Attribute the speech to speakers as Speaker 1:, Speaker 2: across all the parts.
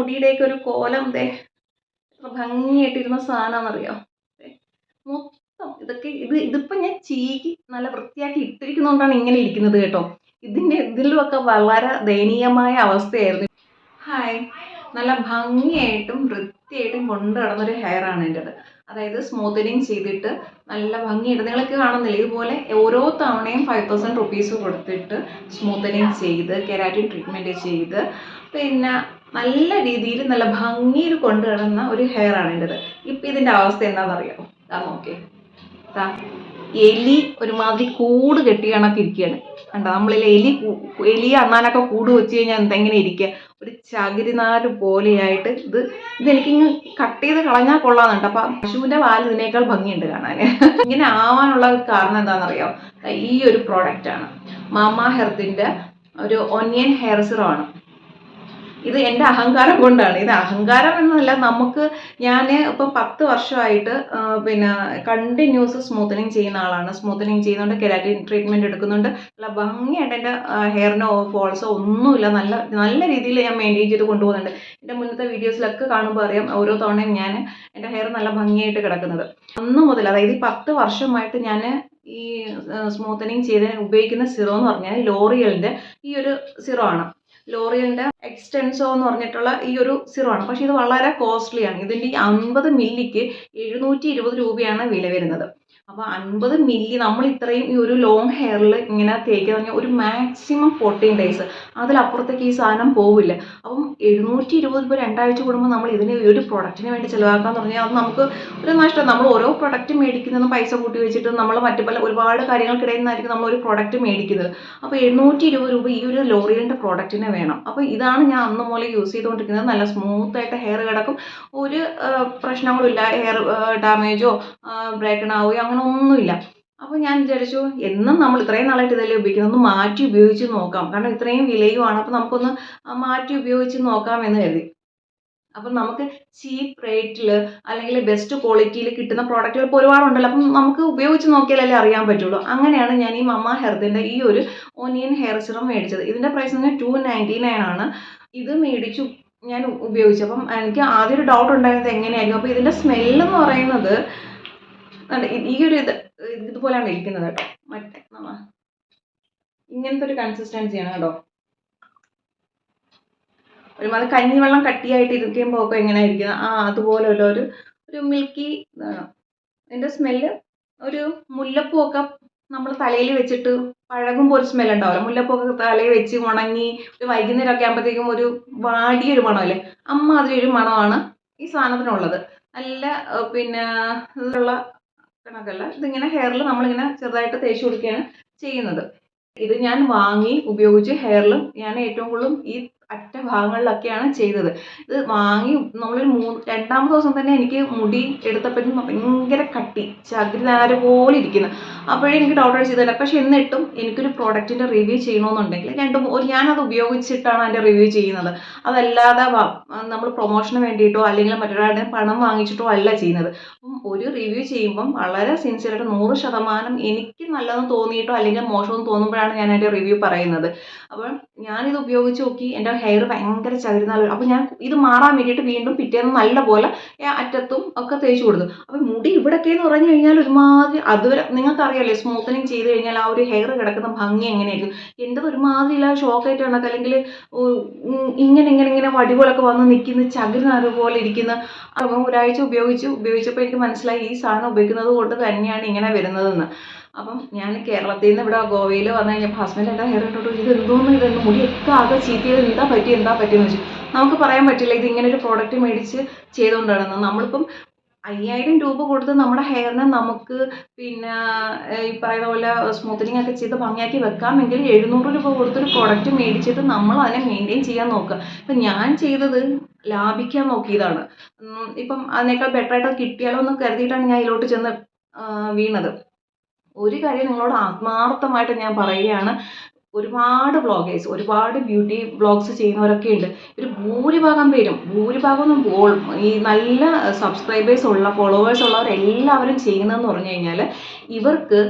Speaker 1: മുടിയുടെയൊക്കെ ഒരു കോലം ദേ എത്ര ഭംഗിയായിട്ടിരുന്ന അറിയോ മൊത്തം ഇതൊക്കെ ഇത് ഇതിപ്പോൾ ഞാൻ ചീകി നല്ല വൃത്തിയാക്കി ഇട്ടിരിക്കുന്നതുകൊണ്ടാണ് ഇങ്ങനെ ഇരിക്കുന്നത് കേട്ടോ. ഇതിന്റെ ഇതിലുമൊക്കെ വളരെ ദയനീയമായ അവസ്ഥയായിരുന്നു. ഹായ്. നല്ല ഭംഗിയായിട്ടും വൃത്തിയായിട്ടും കൊണ്ടു ഹെയർ ആണ് എന്റെത് അതായത് സ്മൂത്തനിങ് ചെയ്തിട്ട് നല്ല ഭംഗിയായിട്ട് നിങ്ങളൊക്കെ കാണുന്നില്ല? ഇതുപോലെ ഓരോ തവണയും ഫൈവ് തൗസൻഡ് റുപ്പീസ് കൊടുത്തിട്ട് സ്മൂത്തനിങ് ചെയ്ത് കെരാറ്റിൻ ട്രീറ്റ്മെന്റ് ചെയ്ത് പിന്നെ നല്ല രീതിയിൽ നല്ല ഭംഗിയിൽ കൊണ്ടുവരുന്ന ഒരു ഹെയർ ആണ് എന്റെത് ഇപ്പം ഇതിന്റെ അവസ്ഥ എന്താണെന്നറിയാമോ ഇതാ നോക്കേ താ എലി ഒരുമാതിരി കൂട് കെട്ടി കണക്ക് ഇരിക്കുകയാണ് കണ്ടോ? നമ്മളിൽ എലി എലി അണ്ണാനൊക്കെ കൂട് വെച്ച് കഴിഞ്ഞാൽ എന്തെങ്ങനെ ഇരിക്കുക ഒരു ചകിരിനാര് പോലെയായിട്ട് ഇത് ഇതെനിക്കിങ്ങ് കട്ട് ചെയ്ത് കളഞ്ഞാൽ കൊള്ളാന്നുണ്ട്. അപ്പൊ പശുവിന്റെ പാൽ ഇതിനേക്കാൾ ഭംഗിയുണ്ട് കാണാൻ. ഇങ്ങനെ ആവാനുള്ള കാരണം എന്താണെന്നറിയാം ദാ ഈ ഒരു പ്രോഡക്റ്റ് ആണ്. മാമ ഹെർത്തിന്റെ ഒരു ഒനിയൻ ഹെയർ സിറം ആണ്. ഇത് എന്റെ അഹങ്കാരം കൊണ്ടാണ്. ഇത് അഹങ്കാരം എന്നല്ല നമുക്ക് ഞാൻ ഇപ്പം പത്ത് വർഷമായിട്ട് പിന്നെ കണ്ടിന്യൂസ് സ്മൂത്തനിങ് ചെയ്യുന്ന ആളാണ്. സ്മൂത്തനിങ് ചെയ്യുന്നുണ്ട് കെരാറ്റിൻ ട്രീറ്റ്മെന്റ് എടുക്കുന്നുണ്ട്. നല്ല ഭംഗിയായിട്ട് എന്റെ ഹെയറിനോ ഫോൾസോ ഒന്നുമില്ല. നല്ല നല്ല രീതിയിൽ ഞാൻ മെയിന്റെയിൻ ചെയ്ത് കൊണ്ടുപോകുന്നുണ്ട്. എന്റെ മുന്നത്തെ വീഡിയോസിലൊക്കെ കാണുമ്പോൾ അറിയാം ഓരോ തവണയും ഞാൻ എന്റെ ഹെയർ നല്ല ഭംഗിയായിട്ട് കിടക്കുന്നത്. അന്ന് മുതൽ അതായത് ഈ പത്ത് വർഷമായിട്ട് ഞാൻ ഈ സ്മൂത്തനിങ് ചെയ്ത് ഉപയോഗിക്കുന്ന സിറോ എന്ന് പറഞ്ഞാൽ ലോറിയലിന്റെ ഈ ഒരു സിറോ ആണ്. ലോറിയലിന്റെ എക്സ്റ്റെൻസോ എന്ന് പറഞ്ഞിട്ടുള്ള ഈ ഒരു സിറോ ആണ്. പക്ഷേ ഇത് വളരെ കോസ്റ്റ്ലിയാണ് ഇതിന്റെ ഈ അൻപത് മില്ലിക്ക് എഴുന്നൂറ്റി ഇരുപത് രൂപയാണ് വില വരുന്നത്. അപ്പോൾ അൻപത് മില്ലി നമ്മൾ ഇത്രയും ഈ ഒരു ലോങ് ഹെയറിൽ ഇങ്ങനെ തേക്കുക പറഞ്ഞാൽ ഒരു മാക്സിമം ഫോർട്ടീൻ ഡേയ്സ് അതിലപ്പുറത്തേക്ക് ഈ സാധനം പോവില്ല. അപ്പം എഴുന്നൂറ്റി ഇരുപത് രൂപ രണ്ടാഴ്ച കൂടുമ്പോൾ നമ്മൾ ഇതിന് ഈ ഒരു പ്രൊഡക്റ്റിന് വേണ്ടി ചിലവാക്കാൻ തുടങ്ങിയാൽ അത് നമുക്ക് ഒരു നഷ്ടം. നമ്മൾ ഓരോ പ്രൊഡക്റ്റ് മേടിക്കുന്നതും പൈസ കൂട്ടി വെച്ചിട്ട് നമ്മൾ മറ്റു പല ഒരുപാട് കാര്യങ്ങൾക്കിടയിൽ നിന്നായിരിക്കും നമ്മൾ ഒരു പ്രൊഡക്റ്റ് മേടിക്കുന്നത്. അപ്പോൾ എഴുന്നൂറ്റി ഇരുപത് രൂപ ഈ ഒരു ലോറിയലിന്റെ പ്രൊഡക്റ്റിന് വേണം. അപ്പോൾ ഇതാണ് ഞാൻ അന്ന് മുതൽ യൂസ് ചെയ്തുകൊണ്ടിരിക്കുന്നത്. നല്ല സ്മൂത്ത് ആയിട്ട് ഹെയർ കിടക്കും. ഒരു പ്രശ്നങ്ങളും ഇല്ല ഹെയർ ഡാമേജോ ബ്രേക്കൺ ആവുകയോ അങ്ങനെ ഒന്നുമില്ല അപ്പോൾ ഞാൻ വിചാരിച്ചു എന്നും നമ്മൾ ഇത്രയും നാളായിട്ട് ഇതല്ലേ ഉപയോഗിക്കുന്നത്? ഒന്ന് മാറ്റി ഉപയോഗിച്ച് നോക്കാം. കാരണം ഇത്രയും വിലയുമാണ്. അപ്പോൾ നമുക്കൊന്ന് മാറ്റി ഉപയോഗിച്ച് നോക്കാം എന്ന് കരുതി. അപ്പം നമുക്ക് ചീപ്പ് റേറ്റിൽ അല്ലെങ്കിൽ ബെസ്റ്റ് ക്വാളിറ്റിയിൽ കിട്ടുന്ന പ്രോഡക്റ്റുകൾ ഇപ്പോൾ ഒരുപാടുണ്ടല്ലോ. അപ്പം നമുക്ക് ഉപയോഗിച്ച് നോക്കിയാലല്ലേ അറിയാൻ പറ്റുള്ളൂ. അങ്ങനെയാണ് ഞാൻ ഈ മമ്മ ഹെർത്തിന്റെ ഈ ഒരു ഓനിയൻ ഹെയർ സിറം മേടിച്ചത്. ഇതിന്റെ പ്രൈസ് എന്ന് ടു നയന്റി നയൻ ആണ്. ഇത് മേടിച്ചു ഞാൻ ഉപയോഗിച്ചു. അപ്പം എനിക്ക് ആദ്യം ഒരു ഡൗട്ട് ഉണ്ടായിരുന്നത് എങ്ങനെയായിരിക്കും? അപ്പോൾ ഇതിന്റെ സ്മെല്ലെന്ന് പറയുന്നത് കണ്ടോ, ഈ- ഒരു ഇത് ഇതുപോലെയാണ് ഇരിക്കുന്നത് കേട്ടോ. മറ്റേ നമ്മ ഇങ്ങനത്തെ ഒരു കൺസിസ്റ്റൻസിയാണ് കേട്ടോ. ഒരുമാതിരി കഞ്ഞിവെള്ളം കട്ടിയായിട്ട് ഇരിക്കുമ്പോൾ ഒക്കെ എങ്ങനെ ഇരിക്കുന്നത് ആ അതുപോലെയുള്ള ഒരു ഒരു മിൽക്കി ഇതാണ്. ഇതിന്റെ സ്മെല്ല് ഒരു മുല്ലപ്പൂ ഒക്കെ നമ്മൾ തലയിൽ വെച്ചിട്ട് പഴകുമ്പോൾ ഒരു സ്മെൽ ഉണ്ടാവില്ല. മുല്ലപ്പൂ ഒക്കെ തലയിൽ വെച്ച് ഉണങ്ങി ഒരു വൈകുന്നേരം ഒക്കെ ആകുമ്പോഴത്തേക്കും ഒരു വാടിയ ഒരു മണമല്ലേ? അമ്മാതിരി ഒരു മണമാണ് ഈ സാധനത്തിനുള്ളത്. നല്ല പിന്നെ ഇതിലുള്ള കണക്കല്ല. ഇതിങ്ങനെ ഹെയറിൽ നമ്മളിങ്ങനെ ചെറുതായിട്ട് തേച്ച് കൊടുക്കുകയാണ് ചെയ്യുന്നത്. ഇത് ഞാൻ വാങ്ങി ഉപയോഗിച്ച് ഹെയറിൽ ഞാൻ ഏറ്റവും കൂടുതലും ഈ അറ്റ ഭാഗങ്ങളിലൊക്കെയാണ് ചെയ്തത്. ഇത് വാങ്ങി നമ്മളൊരു മൂന്ന് രണ്ടാമത്തെ ദിവസം തന്നെ എനിക്ക് മുടി എടുത്തപ്പോഴും ഭയങ്കര കട്ടി. ചകിരിനാര പോലെ ഇരിക്കുന്നു. അപ്പോഴേ എനിക്ക് ഡൗട്ട് ചെയ്തില്ല പക്ഷെ എന്നിട്ടും എനിക്കൊരു പ്രോഡക്റ്റിന്റെ റിവ്യൂ ചെയ്യണമെന്നുണ്ടെങ്കിൽ രണ്ടും ഞാനത് ഉപയോഗിച്ചിട്ടാണ് അതിന്റെ റിവ്യൂ ചെയ്യുന്നത്. അതല്ലാതെ നമ്മൾ പ്രൊമോഷന് വേണ്ടിയിട്ടോ അല്ലെങ്കിൽ മറ്റൊരാളുടെ പണം വാങ്ങിച്ചിട്ടോ അല്ല ചെയ്യുന്നത്. അപ്പം ഒരു റിവ്യൂ ചെയ്യുമ്പം വളരെ സിൻസിയറായിട്ട് നൂറ് ശതമാനം എനിക്ക് നല്ലതെന്ന് തോന്നിയിട്ടോ അല്ലെങ്കിൽ മോശമെന്ന് തോന്നുമ്പോഴാണ് ഞാൻ അതിന്റെ റിവ്യൂ പറയുന്നത്. അപ്പം ഞാനിത് ഉപയോഗിച്ച് നോക്കി എന്റെ ഹെയർ ഭയങ്കര ചകിരുന്നാലും അപ്പോൾ ഞാൻ ഇത് മാറാൻ വേണ്ടിയിട്ട് വീണ്ടും പിറ്റേന്ന് നല്ലപോലെ പോലെ അറ്റത്തും ഒക്കെ തേച്ച് കൊടുത്തു. അപ്പോൾ മുടി ഇവിടെയൊക്കെ എന്ന് പറഞ്ഞു കഴിഞ്ഞാൽ ഒരുമാതിരി അതുവരെ നിങ്ങൾക്കറിയാലേ സ്മൂത്തനിങ് ചെയ്ത് കഴിഞ്ഞാൽ ആ ഒരു ഹെയർ കിടക്കുന്ന ഭംഗി എങ്ങനെയായിരിക്കും? എന്റെത് ഒരുമാതിരി ഇല്ല ഷോക്കായിട്ട് കണക്ക് അല്ലെങ്കിൽ ഇങ്ങനെ ഇങ്ങനെ ഇങ്ങനെ വടി വന്ന് നിൽക്കുന്ന ചകിരിനാറ് പോലെ ഇരിക്കുന്ന ഒരാഴ്ച ഉപയോഗിച്ചു ഉപയോഗിച്ചപ്പോൾ എനിക്ക് മനസ്സിലായി ഈ സാധനം ഉപയോഗിക്കുന്നത് കൊണ്ട് തന്നെയാണ് ഇങ്ങനെ വരുന്നതെന്ന്. അപ്പം ഞാൻ കേരളത്തിൽ നിന്ന് ഇവിടെ ഗോവയിൽ വന്നു കഴിഞ്ഞപ്പോൾ ഹസ്ബൻഡ് എന്റെ ഹെയർ ഇട്ടോട്ട് ഇത് എന്തോന്ന് ഇതെന്ന് മുടിയൊക്കെ ആകെ ചീറ്റിയത് എന്താ പറ്റി എന്താ പറ്റിയെന്ന് വെച്ചു നമുക്ക് പറയാൻ പറ്റില്ല ഇത് ഇങ്ങനെ ഒരു പ്രോഡക്റ്റ് മേടിച്ച് ചെയ്തുകൊണ്ടാണ് നമ്മളിപ്പം അയ്യായിരം രൂപ കൊടുത്ത് നമ്മുടെ ഹെയറിനെ നമുക്ക് പിന്നെ ഈ പറയുന്ന പോലെ സ്മൂത്തനിങ് ഒക്കെ ചെയ്ത് ഭംഗിയാക്കി വെക്കാമെങ്കിൽ എഴുന്നൂറ് രൂപ കൊടുത്തൊരു പ്രോഡക്റ്റ് മേടിച്ചിട്ട് നമ്മൾ അതിനെ മെയിന്റെയിൻ ചെയ്യാൻ നോക്കുക. ഇപ്പം ഞാൻ ചെയ്തത് ലാഭിക്കാൻ നോക്കിയതാണ്. ഇപ്പം അതിനേക്കാൾ ബെറ്ററായിട്ട് കിട്ടിയാലോ എന്ന് കരുതിയിട്ടാണ് ഞാൻ ഇതിലോട്ട് ചെന്ന് വീണത്. ഒരു കാര്യം നിങ്ങളോട് ആത്മാർത്ഥമായിട്ട് ഞാൻ പറയുകയാണ്. ഒരുപാട് ബ്ലോഗേഴ്സ് ഒരുപാട് ബ്യൂട്ടി ബ്ലോഗ്സ് ചെയ്യുന്നവരൊക്കെ ഉണ്ട്. ഒരു ഭൂരിഭാഗം പേരും ഭൂരിഭാഗം ഒന്നും ഈ നല്ല സബ്സ്ക്രൈബേഴ്സ് ഉള്ള ഫോളോവേഴ്സ് ഉള്ളവർ എല്ലാവരും ചെയ്യുന്നതെന്ന് പറഞ്ഞു കഴിഞ്ഞാൽ ഇവർക്ക്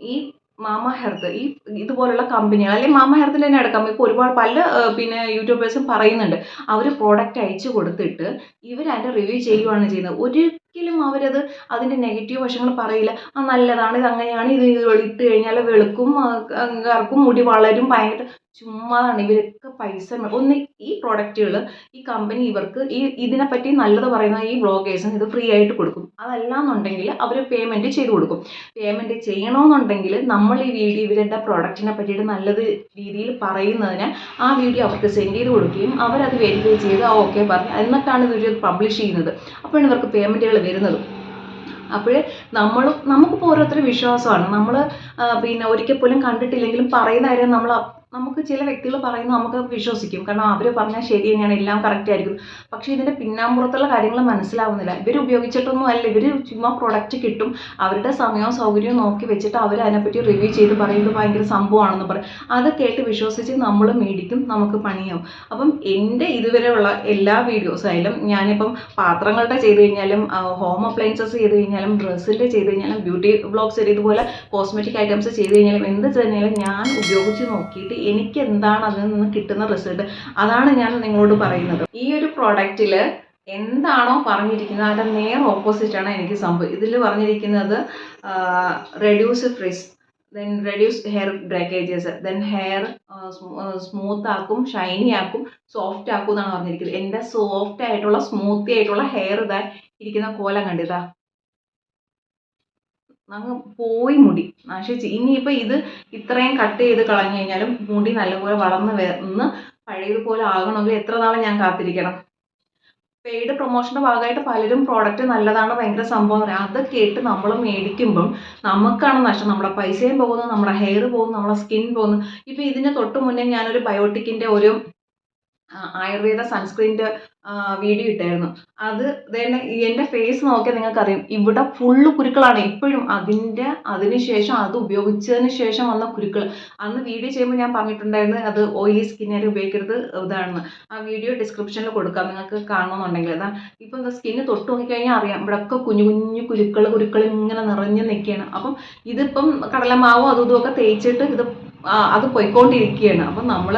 Speaker 1: ഈ മാമ ഹെർത്ത് ഈ ഇതുപോലുള്ള കമ്പനികൾ അല്ലെങ്കിൽ മാമ ഹെർത്തിൽ തന്നെ എടുക്കാം ഇപ്പോൾ ഒരുപാട് പല പിന്നെ യൂട്യൂബേഴ്സും പറയുന്നുണ്ട്. അവർ പ്രോഡക്റ്റ് അയച്ചു കൊടുത്തിട്ട് ഇവർ അതിന്റെ റിവ്യൂ ചെയ്യുകയാണ് ചെയ്യുന്നത് ഒരിക്കലും അവരത് അതിന്റെ നെഗറ്റീവ് വശങ്ങൾ പറയില്ല. ആ നല്ലതാണ് ഇത് അങ്ങനെയാണ് ഇത് ഇട്ട് കഴിഞ്ഞാൽ വെളുക്കും കറുക്കും മുടി വളരും ഭയങ്കര ചുമ്മാതാണ് ഇവരൊക്കെ പൈസ ഒന്ന് ഈ പ്രോഡക്റ്റുകൾ ഈ കമ്പനി ഇവർക്ക് ഈ ഇതിനെപ്പറ്റി നല്ലത് പറയുന്ന ഈ ബ്ലോഗേഴ്സിന് ഇത് ഫ്രീ ആയിട്ട് കൊടുക്കും. അതല്ലാന്നുണ്ടെങ്കിൽ അവർ പേയ്മെന്റ് ചെയ്ത് കൊടുക്കും. പേയ്മെന്റ് ചെയ്യണമെന്നുണ്ടെങ്കിൽ നമ്മൾ ഈ വീഡിയോ ഇവരുടെ പ്രോഡക്റ്റിനെ പറ്റിയിട്ട് നല്ലത് രീതിയിൽ പറയുന്നതിന് ആ വീഡിയോ അവർക്ക് സെൻഡ് ചെയ്ത് കൊടുക്കുകയും അവരത് വെരിഫൈ ചെയ്ത് ആ ഓക്കെ പറഞ്ഞ് എന്നിട്ടാണ് ഇവർ പബ്ലിഷ് ചെയ്യുന്നത്. അപ്പോഴാണ് ഇവർക്ക് പേയ്മെന്റുകൾ വരുന്നത്. അപ്പോൾ നമ്മൾ നമുക്കിപ്പോൾ ഓരോരുത്തർ വിശ്വാസമാണ്. നമ്മൾ പിന്നെ ഒരിക്കൽ പോലും കണ്ടിട്ടില്ലെങ്കിലും പറയുന്ന കാര്യം നമ്മൾ നമുക്ക് ചില വ്യക്തികൾ പറയുന്നത് നമുക്ക് വിശ്വസിക്കും. കാരണം അവർ പറഞ്ഞാൽ ശരി തന്നെയാണ് എല്ലാം കറക്റ്റ് ആയിരിക്കും. പക്ഷേ ഇതിന്റെ പിന്നാമ്പുറത്തുള്ള കാര്യങ്ങൾ മനസ്സിലാവുന്നില്ല. ഇവർ ഉപയോഗിച്ചിട്ടൊന്നും അല്ല. ഇവർ ചുമ്മാ പ്രൊഡക്റ്റ് കിട്ടും. അവരുടെ സമയവും സൗകര്യവും നോക്കി വെച്ചിട്ട് അവർ അതിനെപ്പറ്റി റിവ്യൂ ചെയ്ത് പറയുന്നത് ഭയങ്കര സംഭവമാണെന്ന് പറയും. അത് കേട്ട് വിശ്വസിച്ച് നമ്മൾ മേടിക്കും നമുക്ക് പണിയാവും. അപ്പം എന്റെ ഇതുവരെയുള്ള എല്ലാ വീഡിയോസ് ആയാലും ഞാനിപ്പം പാത്രങ്ങളുടെ ചെയ്ത് കഴിഞ്ഞാലും ഹോം അപ്ലയൻസസ് ചെയ്ത് കഴിഞ്ഞാലും ഡ്രസ്സിന്റെ ചെയ്ത് കഴിഞ്ഞാലും ബ്യൂട്ടി ബ്ലോഗ്സ് ഇതുപോലെ കോസ്മെറ്റിക് ഐറ്റംസ് ചെയ്ത് കഴിഞ്ഞാലും എന്ത് ചെയ്താലും ഞാൻ ഉപയോഗിച്ച് നോക്കിയിട്ട് എനിക്ക് എന്താണ് അതിൽ നിന്ന് കിട്ടുന്ന റിസൾട്ട് അതാണ് ഞാൻ നിങ്ങളോട് പറയുന്നത്. ഈ ഒരു പ്രോഡക്റ്റിൽ എന്താണോ പറഞ്ഞിരിക്കുന്നത് അതിന്റെ നേർ ഓപ്പോസിറ്റാണ് എനിക്ക് സംഭവം. ഇതിൽ പറഞ്ഞിരിക്കുന്നത് reduce frizz then reduce hair breakages then hair smooth ആക്കും ഷൈനി ആക്കും സോഫ്റ്റ് ആക്കും എന്നാണ് പറഞ്ഞിരിക്കുന്നത്. എന്റെ സോഫ്റ്റ് ആയിട്ടുള്ള സ്മൂത്തി ആയിട്ടുള്ള ഹെയർ ഇതാ ഇരിക്കുന്ന കോലം കണ്ടിതാ. അങ്ങ് പോയി മുടി. നശിച്ച് ഇനിയിപ്പോൾ ഇത് ഇത്രയും കട്ട് ചെയ്ത് കളഞ്ഞു കഴിഞ്ഞാലും മുടി നല്ലപോലെ വളർന്ന് വന്ന് പഴയതുപോലെ ആകണമെങ്കിൽ എത്ര നാൾ ഞാൻ കാത്തിരിക്കണം? പെയ്ഡ് പ്രൊമോഷന്റെ ഭാഗമായിട്ട് പലരും പ്രോഡക്റ്റ് നല്ലതാണ് ഭയങ്കര സംഭവം പറയാം അത് കേട്ട് നമ്മൾ മേടിക്കുമ്പം നമുക്കാണ് നഷ്ടം. നമ്മുടെ പൈസയും പോകുന്നു നമ്മുടെ ഹെയർ പോകുന്നു നമ്മുടെ സ്കിൻ പോകുന്നു. ഇപ്പോൾ ഇതിന് തൊട്ട് മുന്നേ ഞാനൊരു ബയോട്ടിക്കിന്റെ ഒരു ആയുർവേദ സൺസ്ക്രീന്റെ വീഡിയോ ഇട്ടായിരുന്നു. അത് തന്നെ എന്റെ ഫേസ് നോക്കിയാൽ നിങ്ങൾക്കറിയാം. ഇവിടെ ഫുള്ള് കുരുക്കളാണ്. ഇപ്പോഴും അതിന്റെ അതിന് ശേഷം അത് ഉപയോഗിച്ചതിന് ശേഷം വന്ന കുരുക്കൾ അന്ന് വീഡിയോ ചെയ്യുമ്പോൾ ഞാൻ പറഞ്ഞിട്ടുണ്ടായിരുന്നു അത് ഓയിലി സ്കിന്നിൽ ഉപയോഗിക്കരുത് ഇതാണെന്ന്. ആ വീഡിയോ ഡിസ്ക്രിപ്ഷനിൽ കൊടുക്കാം നിങ്ങൾക്ക് കാണണമെന്നുണ്ടെങ്കിൽ അതാ ഇപ്പം സ്കിന്ന് തൊട്ട് നോക്കിക്കഴിഞ്ഞാൽ അറിയാം. ഇവിടെയൊക്കെ കുഞ്ഞു കുഞ്ഞു കുരുക്കൾ കുരുക്കൾ ഇങ്ങനെ നിറഞ്ഞു നിൽക്കുകയാണ് അപ്പം ഇതിപ്പം കടലമാവോ അതും ഇതുമൊക്കെ തേച്ചിട്ട് ഇത് അത് പോയിക്കൊണ്ടിരിക്കുകയാണ്. അപ്പം നമ്മൾ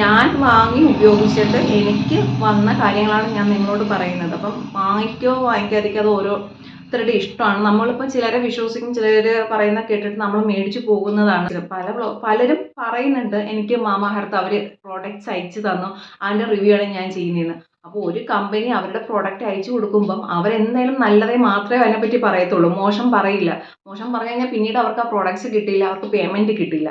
Speaker 1: ഞാൻ വാങ്ങി ഉപയോഗിച്ചിട്ട് എനിക്ക് വന്ന കാര്യങ്ങളാണ് ഞാൻ നിങ്ങളോട് പറയുന്നത്. അപ്പം വാങ്ങിക്കോ വാങ്ങിക്കാതിരിക്കോ അത് ഓരോരുത്തരുടെ ഇഷ്ടമാണ്. നമ്മളിപ്പോൾ ചിലരെ വിശ്വസിക്കും ചിലർ പറയുന്ന കേട്ടിട്ട് നമ്മൾ മേടിച്ച് പോകുന്നതാണ്. പല പലരും പറയുന്നുണ്ട് എനിക്ക് മാമാഹർത്ത് അവർ അവർ പ്രോഡക്റ്റ്സ് അയച്ചു തന്നു. അതിന്റെ റിവ്യൂ ആണ് ഞാൻ ചെയ്യുന്നതെന്ന്. അപ്പോൾ ഒരു കമ്പനി അവരുടെ പ്രോഡക്റ്റ് അയച്ചു കൊടുക്കുമ്പം അവരെന്തായാലും നല്ലതേ മാത്രമേ അതിനെപ്പറ്റി പറയത്തുള്ളൂ. മോശം പറയില്ല. മോശം പറഞ്ഞു കഴിഞ്ഞാൽ പിന്നീട് അവർക്ക് ആ പ്രോഡക്റ്റ്സ് കിട്ടില്ല അവർക്ക് പേയ്മെന്റ് കിട്ടില്ല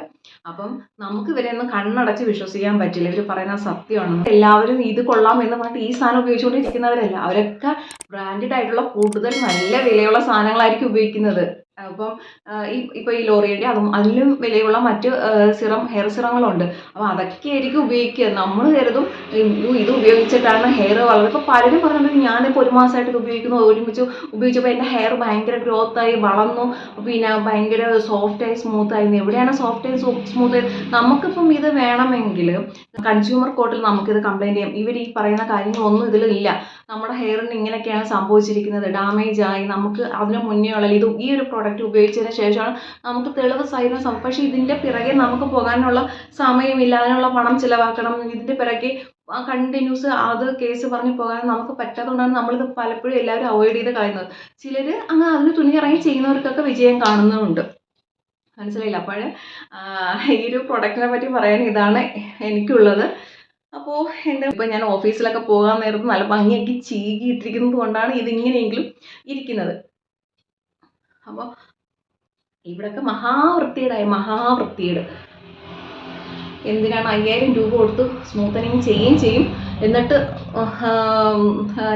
Speaker 1: അപ്പം നമുക്ക് ഇവരെ ഒന്ന് കണ്ണടച്ച് വിശ്വസിക്കാൻ പറ്റില്ല. ഇവർ പറയുന്ന സത്യമാണ്. എല്ലാവരും ഇത് കൊള്ളാം എന്ന് പറഞ്ഞിട്ട് ഈ സാധനം ഉപയോഗിച്ചുകൊണ്ടിരിക്കുന്നവരല്ല. അവരൊക്കെ ബ്രാൻഡഡ് ആയിട്ടുള്ള കൂടുതൽ നല്ല വിലയുള്ള സാധനങ്ങളായിരിക്കും ഉപയോഗിക്കുന്നത്. അപ്പം ഇപ്പോൾ ഈ ലോറിയുടെ അതും അതിലും വിലയുള്ള മറ്റ് സിറം ഹെയർ സിറങ്ങളുണ്ട്. അപ്പോൾ അതൊക്കെ ആയിരിക്കും ഉപയോഗിക്കുക. നമ്മൾ കരുതും ഇത് ഉപയോഗിച്ചിട്ടാണ് ഹെയർ വളരെ ഇപ്പോൾ പലരും പറഞ്ഞിട്ടുണ്ട് ഞാനിപ്പോൾ ഒരു മാസമായിട്ട് ഉപയോഗിക്കുന്നു ഒരുമിച്ച് ഉപയോഗിച്ചപ്പോൾ എന്റെ ഹെയർ ഭയങ്കര ഗ്രോത്തായി വളർന്നു. പിന്നെ ഭയങ്കര സോഫ്റ്റായി സ്മൂത്തായി എവിടെയാണ് സോഫ്റ്റായി സ്മൂത്ത്? നമുക്കിപ്പം ഇത് വേണമെങ്കിൽ കൺസ്യൂമർ കോർട്ടിൽ നമുക്കിത് കംപ്ലൈന്റ് ചെയ്യാം. ഇവർ ഈ പറയുന്ന കാര്യങ്ങളൊന്നും ഇതിലില്ല നമ്മുടെ ഹെയറിന് ഇങ്ങനെയൊക്കെയാണ് സംഭവിച്ചിരിക്കുന്നത്. ഡാമേജ് ആയി. നമുക്ക് അതിന് മുന്നേ ഉള്ള ഇത് ഈ ഒരു പ്രോഡക്റ്റ് ഉപയോഗിച്ചതിന് ശേഷമാണ് നമുക്ക് തെളിവ് സഹിതം സം- പക്ഷേ ഇതിന്റെ പിറകെ നമുക്ക് പോകാനുള്ള സമയമില്ല അതിനുള്ള പണം ചിലവാക്കണം. ഇതിന്റെ പിറകെ കണ്ടിന്യൂസ് അത് കേസ് പറഞ്ഞ് പോകാൻ നമുക്ക് പറ്റാത്തതുകൊണ്ടാണ് നമ്മളിത് പലപ്പോഴും എല്ലാവരും അവോയ്ഡ് ചെയ്ത് കളയുന്നത്. ചിലർ അങ്ങ് അതിന് തുണിയിറങ്ങി ചെയ്യുന്നവർക്കൊക്കെ വിജയം കാണുന്നുമുണ്ട്. മനസ്സിലായില്ല? അപ്പോൾ ഈ ഒരു പ്രൊഡക്റ്റിനെ പറ്റി പറയാൻ ഇതാണ് എനിക്കുള്ളത്. അപ്പോൾ എന്റെ ഇപ്പം ഞാൻ ഓഫീസിലൊക്കെ പോകാൻ നേരത്ത് നല്ല ഭംഗിയാക്കി ചീകി ഇട്ടിരിക്കുന്നത് കൊണ്ടാണ് ഇതിങ്ങനെയെങ്കിലും ഇരിക്കുന്നത്. അപ്പോൾ ഇവിടൊക്കെ മഹാവൃത്തിയുടെ മഹാവൃത്തിയേട് എന്തിനാണ് അയ്യായിരം രൂപ കൊടുത്ത് സ്മൂത്തനിങ് ചെയ്യുകയും ചെയ്യും? എന്നിട്ട്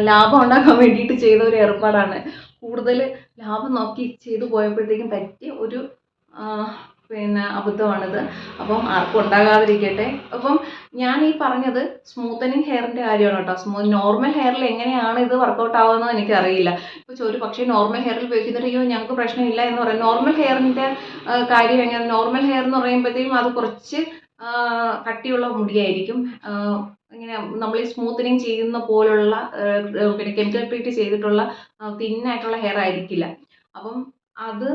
Speaker 1: ലാഭം ഉണ്ടാക്കാൻ വേണ്ടിയിട്ട് ചെയ്ത ഒരു ഏർപ്പാടാണ്. കൂടുതൽ ലാഭം നോക്കി ചെയ്തു പോയപ്പോഴത്തേക്കും പറ്റിയ ഒരു പിന്നെ അബദ്ധമാണിത്. അപ്പം ആർക്കും ഉണ്ടാകാതിരിക്കട്ടെ. അപ്പം ഞാൻ ഈ പറഞ്ഞത് സ്മൂത്തനിങ് ഹെയറിന്റെ കാര്യമാണ് കേട്ടോ. സ്മൂ നോർമൽ ഹെയറിൽ എങ്ങനെയാണ് ഇത് വർക്കൗട്ട് ആവുന്നത് എനിക്കറിയില്ല. ഇപ്പോൾ ഒരു പക്ഷേ നോർമൽ ഹെയറിൽ ഉപയോഗിക്കുന്നിട്ട് അയ്യോ ഞങ്ങൾക്ക് പ്രശ്നമില്ല എന്ന് പറയും. നോർമൽ ഹെയറിന്റെ കാര്യം എങ്ങനെ? നോർമൽ ഹെയർ എന്ന് പറയുമ്പോഴത്തേക്കും അത് കുറച്ച് കട്ടിയുള്ള മുടിയായിരിക്കും. ഇങ്ങനെ നമ്മൾ ഈ സ്മൂത്തനിങ് ചെയ്യുന്ന പോലുള്ള പിന്നെ കെമിക്കൽ ട്രീറ്റ് ചെയ്തിട്ടുള്ള തിന്നായിട്ടുള്ള ഹെയർ ആയിരിക്കില്ല. അപ്പം അത്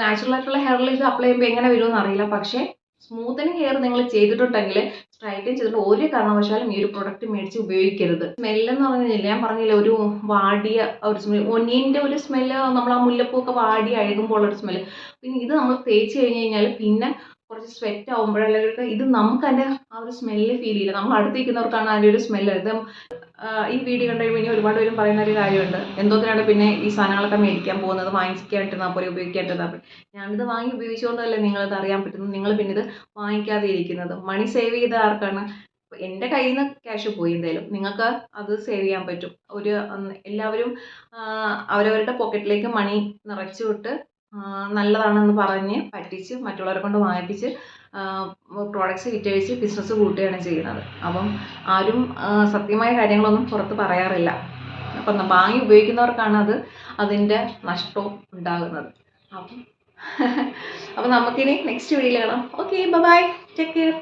Speaker 1: നാച്ചുറൽ ആയിട്ടുള്ള ഹെയറിൽ ഇത് അപ്ലൈ ചെയ്യുമ്പോൾ എങ്ങനെ വരുമെന്ന് അറിയില്ല. പക്ഷേ സ്മൂത്തനിങ് ഹെയർ നിങ്ങൾ ചെയ്തിട്ടുണ്ടെങ്കിൽ സ്ട്രൈറ്റൻ ചെയ്തിട്ട് ഒരു കാരണവശാലും ഈ ഒരു പ്രൊഡക്റ്റ് മേടിച്ച് ഉപയോഗിക്കരുത്. സ്മെല്ലെന്ന് പറഞ്ഞില്ല ഞാൻ പറഞ്ഞില്ല ഒരു വാടിയ ഒരു സ്മെൽ ഒനിയന്റെ ഒരു സ്മെല്ല് നമ്മൾ ആ മുല്ലപ്പൂക്കെ വാടി അഴുകുമ്പോൾ ഉള്ള ഒരു സ്മെല്ല് പിന്നെ ഇത് നമ്മൾ തേച്ച് കഴിഞ്ഞ് കഴിഞ്ഞാൽ പിന്നെ കുറച്ച് സ്വെറ്റ് ആകുമ്പോഴല്ലെങ്കിൽ ഇത് നമുക്ക് അതിന്റെ ആ ഒരു സ്മെല്ല് ഫീൽ ചെയ്യില്ല. നമ്മൾ അടുത്തിരിക്കുന്നവർക്കാണ് അതിന്റെ ഒരു സ്മെല്ല് ഇത് ഈ വീഡിയോ കണ്ടു കഴിയുമ്പോൾ ഇനി ഒരുപാട് പേരും പറയുന്ന ഒരു കാര്യമുണ്ട്. എന്തോത്തിനാണ് പിന്നെ ഈ സാധനങ്ങളൊക്കെ മേടിക്കാൻ പോകുന്നത്? വാങ്ങിക്കാണ്ടിരുന്നാൽ പോലെ ഉപയോഗിക്കാണ്ടിരുന്നാൽ പോലെ ഞാനിത് വാങ്ങി ഉപയോഗിച്ചുകൊണ്ടല്ലേ നിങ്ങളിത് അറിയാൻ പറ്റുന്നത്? നിങ്ങൾ പിന്നെ ഇത് വാങ്ങിക്കാതെ ഇരിക്കുന്നത് മണി സേവ് ചെയ്ത ആർക്കാണ്? എന്റെ കയ്യിൽ നിന്ന് ക്യാഷ് പോയി എന്തായാലും. നിങ്ങൾക്ക് അത് സേവ് ചെയ്യാൻ പറ്റും. ഒരു എല്ലാവരും അവരവരുടെ പോക്കറ്റിലേക്ക് മണി നിറച്ചു വിട്ട് നല്ലതാണെന്ന് പറഞ്ഞ് പറ്റിച്ച് മറ്റുള്ളവരെ കൊണ്ട് വാങ്ങിപ്പിച്ച് പ്രോഡക്റ്റ്സ് വിറ്റഴിച്ച് ബിസിനസ് കൂട്ടുകയാണ് ചെയ്യുന്നത്. അപ്പം ആരും സത്യമായ കാര്യങ്ങളൊന്നും പുറത്ത് പറയാറില്ല. അപ്പം വാങ്ങി ഉപയോഗിക്കുന്നവർക്കാണ് അത് അതിന്റെ നഷ്ടവും ഉണ്ടാകുന്നത്. അപ്പം അപ്പം നമുക്കിനി നെക്സ്റ്റ് വീഡിയോയിൽ കാണാം. Okay bye take care